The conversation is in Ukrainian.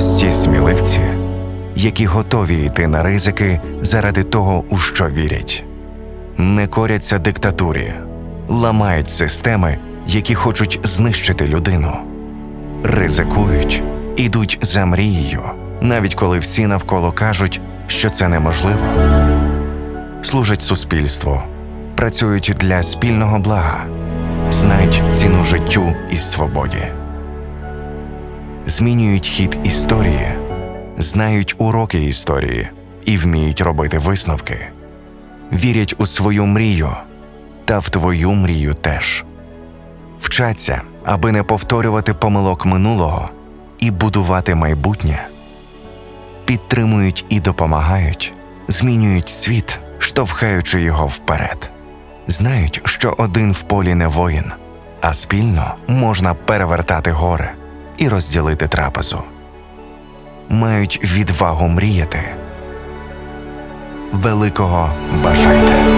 прості сміливці, які готові йти на ризики заради того, у що вірять, не коряться диктатурі, ламають системи, які хочуть знищити людину, ризикують, ідуть за мрією, навіть коли всі навколо кажуть, що це неможливо, служать суспільству, працюють для спільного блага, знають ціну життю і свободі змінюють хід історії, знають уроки історії і вміють робити висновки, вірять у свою мрію та в твою мрію теж. Вчаться, аби не повторювати помилок минулого і будувати майбутнє, підтримують і допомагають, змінюють світ, штовхаючи його вперед. Знають, що один в полі не воїн, а спільно можна перевертати гори і розділити трапезу. Мають відвагу мріяти. Великого бажайте.